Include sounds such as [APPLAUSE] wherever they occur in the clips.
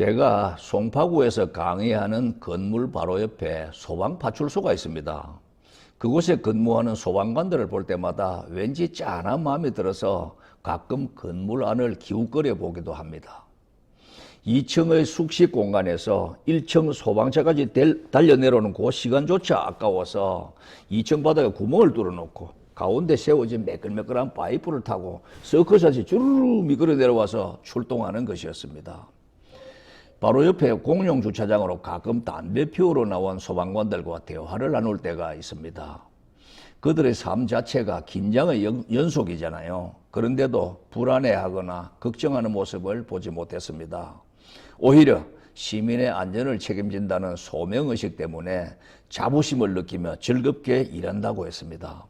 제가 송파구에서 강의하는 건물 바로 옆에 소방파출소가 있습니다. 그곳에 근무하는 소방관들을 볼 때마다 왠지 짠한 마음이 들어서 가끔 건물 안을 기웃거려 보기도 합니다. 2층의 숙식 공간에서 1층 소방차까지 델- 달려 내려오는 그 시간조차 아까워서 2층 바닥에 구멍을 뚫어놓고 가운데 세워진 매끌매끌한 파이프를 타고 서커스같이 주르르 미끄러 내려와서 출동하는 것이었습니다. 바로 옆에 공용 주차장으로 가끔 담배 피우러 나온 소방관들과 대화를 나눌 때가 있습니다. 그들의 삶 자체가 긴장의 연- 연속이잖아요. 그런데도 불안해하거나 걱정하는 모습을 보지 못했습니다. 오히려 시민의 안전을 책임진다는 소명의식 때문에 자부심을 느끼며 즐겁게 일한다고 했습니다.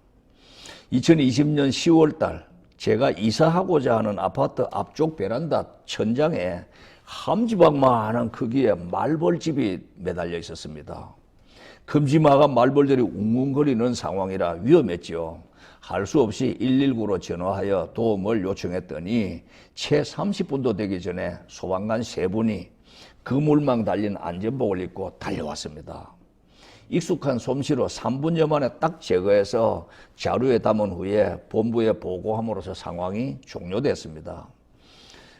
2020년 10월 달 제가 이사하고자 하는 아파트 앞쪽 베란다 천장에 함지박만한 크기의 말벌집이 매달려 있었습니다. 금지마감 말벌들이 웅웅거리는 상황이라 위험했지요. 할 수 없이 119로 전화하여 도움을 요청했더니 채 30분도 되기 전에 소방관 세 분이 그물망 달린 안전복을 입고 달려왔습니다. 익숙한 솜씨로 3분여 만에 딱 제거해서 자루에 담은 후에 본부에 보고함으로써 상황이 종료됐습니다.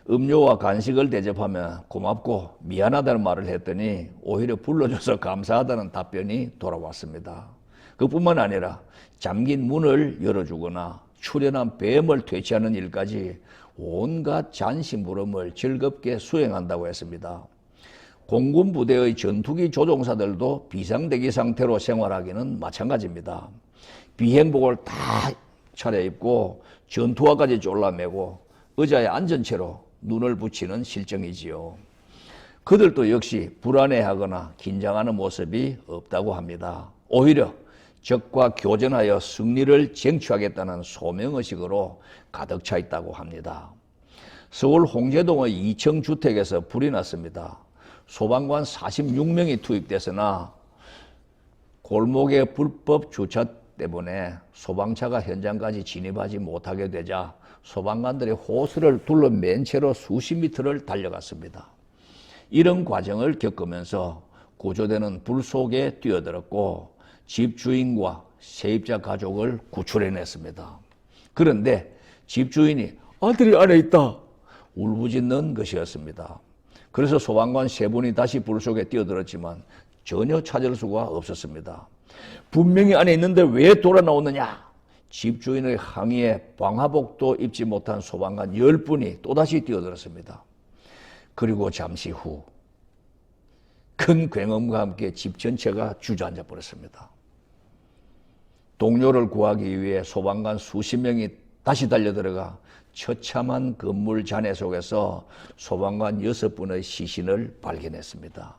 음료와 간식을 대접하며 고맙고 미안하다는 말을 했더니 오히려 불러줘서 [LAUGHS] 감사하다는 답변이 돌아왔습니다. 그뿐만 아니라 잠긴 문을 열어주거나 출연한 뱀을 퇴치하는 일까지 온갖 잔심부름을 즐겁게 수행한다고 했습니다. 공군 부대의 전투기 조종사들도 비상대기 상태로 생활하기는 마찬가지입니다. 비행복을 다 차려입고 전투화까지 졸라매고 의자에 앉은 채로 눈을 붙이는 실정이지요. 그들도 역시 불안해하거나 긴장하는 모습이 없다고 합니다. 오히려 적과 교전하여 승리를 쟁취하겠다는 소명의식으로 가득 차 있다고 합니다. 서울 홍제동의 2층 주택에서 불이 났습니다. 소방관 46명이 투입됐으나 골목의 불법 주차 때문에 소방차가 현장까지 진입하지 못하게 되자 소방관들이 호수를 둘러맨 채로 수십 미터를 달려갔습니다. 이런 과정을 겪으면서 구조대는 불 속에 뛰어들었고 집주인과 세입자 가족을 구출해냈습니다. 그런데 집주인이 아들이 안에 있다 울부짖는 것이었습니다. 그래서 소방관 세 분이 다시 불 속에 뛰어들었지만 전혀 찾을 수가 없었습니다. 분명히 안에 있는데 왜 돌아 나오느냐? 집주인의 항의에 방화복도 입지 못한 소방관 열 분이 또다시 뛰어들었습니다. 그리고 잠시 후 큰 굉음과 함께 집 전체가 주저앉아 버렸습니다. 동료를 구하기 위해 소방관 수십 명이 다시 달려들어가 처참한 건물 잔해 속에서 소방관 여섯 분의 시신을 발견했습니다.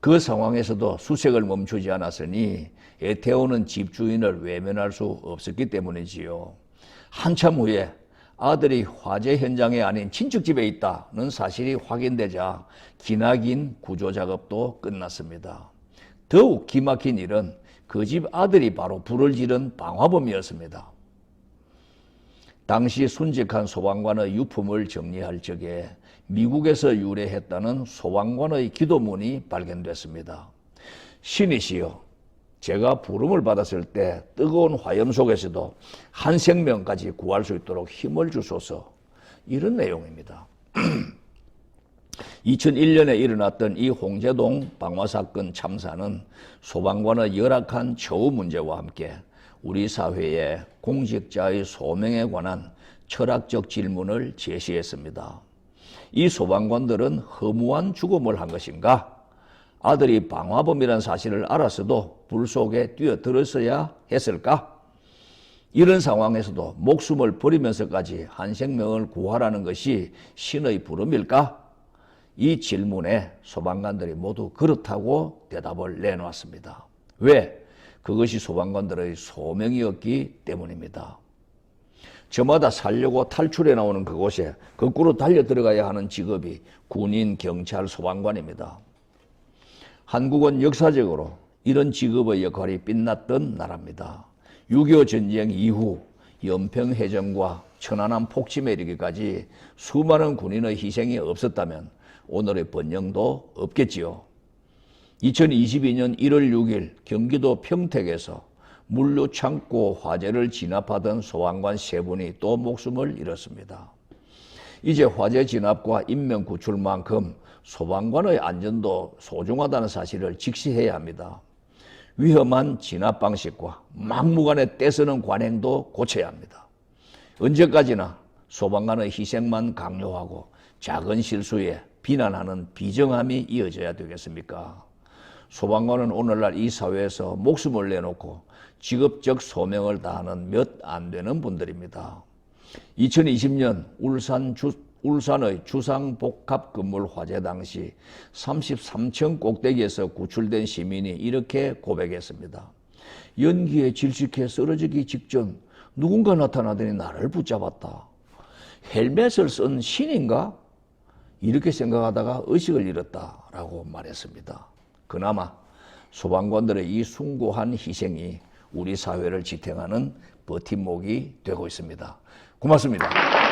그 상황에서도 수색을 멈추지 않았으니 애태우는 집주인을 외면할 수 없었기 때문이지요. 한참 후에 아들이 화재 현장에 아닌 친척집에 있다는 사실이 확인되자 기나긴 구조 작업도 끝났습니다. 더욱 기막힌 일은 그 집 아들이 바로 불을 지른 방화범이었습니다. 당시 순직한 소방관의 유품을 정리할 적에 미국에서 유래했다는 소방관의 기도문이 발견됐습니다. 신이시여, 제가 부름을 받았을 때 뜨거운 화염 속에서도 한 생명까지 구할 수 있도록 힘을 주소서. 이런 내용입니다. [CLEARS THROAT] 2001년에 일어났던 이 홍제동 방화 사건 참사는 소방관의 열악한 처우 문제와 함께 우리 사회의 공직자의 소명에 관한 철학적 질문을 제시했습니다. 이 소방관들은 허무한 죽음을 한 것인가? 아들이 방화범이라는 사실을 알았어도 불 속에 뛰어들었어야 했을까? 이런 상황에서도 목숨을 버리면서까지 한 생명을 구하라는 것이 신의 부름일까? 이 질문에 소방관들이 모두 그렇다고 대답을 내놓았습니다. 왜? 그것이 소방관들의 소명이었기 때문입니다. 저마다 살려고 탈출해 나오는 그곳에 거꾸로 달려 들어가야 하는 직업이 군인, 경찰, 소방관입니다. 한국은 역사적으로 이런 직업의 역할이 빛났던 나라입니다. 6.25 전쟁 이후 연평해전과 천안함 폭침에 이르기까지 수많은 군인의 희생이 없었다면 오늘의 번영도 없겠지요. 2022년 1월 6일 경기도 평택에서 물류 창고 화재를 진압하던 소방관 세 분이 또 목숨을 잃었습니다. 이제 화재 진압과 인명 구출만큼 소방관의 안전도 소중하다는 사실을 직시해야 합니다. 위험한 진압 방식과 막무가내 떼쓰는 관행도 고쳐야 합니다. 언제까지나 소방관의 희생만 강요하고 작은 실수에 비난하는 비정함이 이어져야 되겠습니까? 소방관은 오늘날 이 사회에서 목숨을 내놓고 직업적 소명을 다하는 몇 안 되는 분들입니다. 2020년 울산 주, 울산의 주상복합 건물 화재 당시 33층 꼭대기에서 구출된 시민이 이렇게 고백했습니다. 연기에 질식해 쓰러지기 직전 누군가 나타나더니 나를 붙잡았다. 헬멧을 쓴 신인가? 이렇게 생각하다가 의식을 잃었다라고 말했습니다. 그나마 소방관들의 이 숭고한 희생이 우리 사회를 지탱하는 버팀목이 되고 있습니다. 고맙습니다.